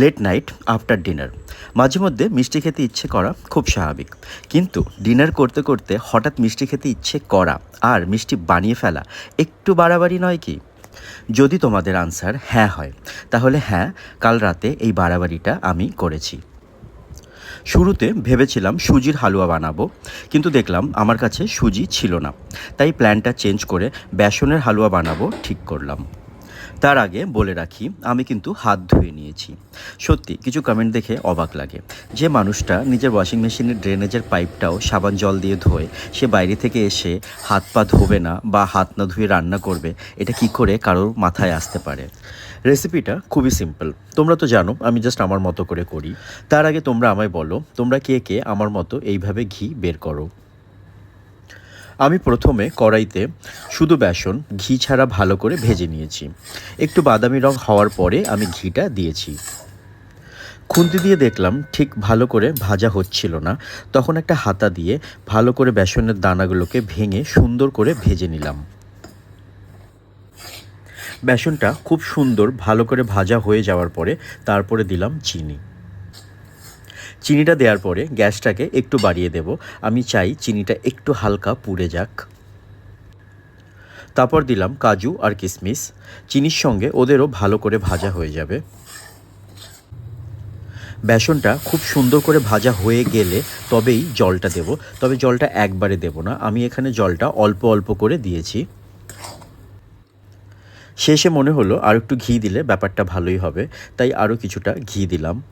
Late night after dinner মাঝে মধ্যে মিষ্টি খেতে ইচ্ছে করা খুব স্বাভাবিক। কিন্তু ডিনার করতে করতে হঠাৎ মিষ্টি খেতে ইচ্ছে করা আর মিষ্টি বানিয়ে ফেলা একটু বাড়াবাড়ি নয় কি? যদি তোমাদের আনসার হ্যাঁ হয়, তাহলে হ্যাঁ কাল রাতে এই বাড়াবাড়িটা আমি করেছি। শুরুতে ভেবেছিলাম সুজির হালুয়া বানাবো, কিন্তু দেখলাম আমার কাছে সুজি ছিল না। তাই প্ল্যানটা চেঞ্জ করে বেসনের হালুয়া বানাবো ঠিক করলাম। তার আগে বলে রাখি, আমি কিন্তু হাত ধুয়ে নিয়েছি। সত্যি, কিছু কমেন্ট দেখে অবাক লাগে। যে মানুষটা নিজের ওয়াশিং মেশিনের ড্রেনেজের পাইপটাও সাবান জল দিয়ে ধোয়, সে বাইরে থেকে এসে হাত পা ধোবে না বা হাত না ধুয়ে রান্না করবে, এটা কি করে কারোর মাথায় আসতে পারে? রেসিপিটা খুবই সিম্পল তোমরা তো জানো, আমি জাস্ট আমার মতো করে করি। তার আগে তোমরা আমায় বলো, তোমরা কে কে আমার মতো এইভাবে ঘি বের করো? আমি প্রথমে কড়াইতে শুধু বেসন, ঘি ছাড়া ভালো করে ভেজে নিয়েছি। একটু বাদামি রং হওয়ার পরে আমি ঘিটা দিয়েছি। খুন্তি দিয়ে দেখলাম ঠিক ভালো করে ভাজা হচ্ছিল না। তখন একটা হাতা দিয়ে ভালো করে বেসনের দানাগুলোকে ভেঙে সুন্দর করে ভেজে নিলাম। বেসনটা খুব সুন্দর ভালো করে ভাজা হয়ে যাওয়ার পরে তারপরে দিলাম চিনি। চিনিটা দেওয়ার পরে গ্যাসটাকে একটু বাড়িয়ে দেব। আমি চাই চিনিটা একটু হালকা পুড়ে যাক। তারপর দিলাম কাজু আর কিশমিশ চিনির সঙ্গে ওদেরও ভালো করে ভাজা হয়ে যাবে। বেসনটা খুব সুন্দর করে ভাজা হয়ে গেলে তবেই জলটা দেব। তবে জলটা একবারে দেব না। আমি এখানে জলটা অল্প অল্প করে দিয়েছি। শেষে মনে হলো আর একটু ঘি দিলে ব্যাপারটা ভালোই হবে। তাই আরও কিছুটা ঘি দিলাম।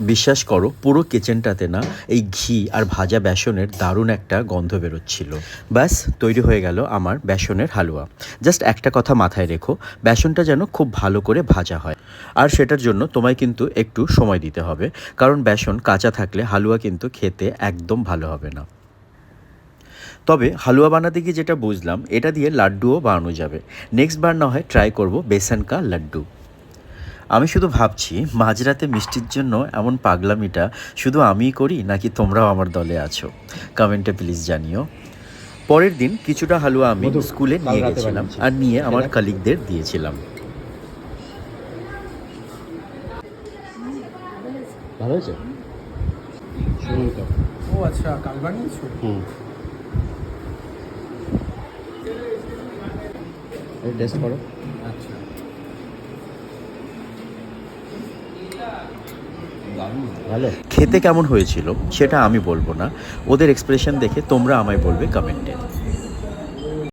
বিশ্বাস করো, পুরো কিচেনটাতে না এই ঘি আর ভাজা বেসনের দারুণ একটা গন্ধ বেরোচ্ছিল। ব্যাস, তৈরি হয়ে গেল আমার বেসনের হালুয়া। জাস্ট একটা কথা মাথায় রেখো, বেসনটা যেন খুব ভালো করে ভাজা হয়। আর সেটার জন্য তোমায় কিন্তু একটু সময় দিতে হবে, কারণ বেসন কাঁচা থাকলে হালুয়া কিন্তু খেতে একদম ভালো হবে না। তবে হালুয়া বানাতে গিয়ে যেটা বুঝলাম, এটা দিয়ে লাড্ডুও বানানো যাবে। নেক্সট বার না হয় ট্রাই করব বেসন কা লাড্ডু। আমি শুধু ভাবছি মাঝরাতে মিষ্টির জন্য এমন পাগলামিটা শুধু আমিই করি নাকি তোমরাও আমার দলে আছো? কমেন্টে প্লিজ জানিও। পরের দিন কিছুটা হালুয়া আমি স্কুলে নিয়ে গেছিলাম আর নিয়ে আমার কালিগদের দিয়েছিলাম। ভালো হয়েছে? ও আচ্ছা কাল বানিয়েছো? হুম। টেস্ট করো আচ্ছা ভালো খেতে কেমন হয়েছিল সেটা আমি বলব না। ওদের এক্সপ্রেশন দেখে তোমরা আমায় বলবে কমেন্টে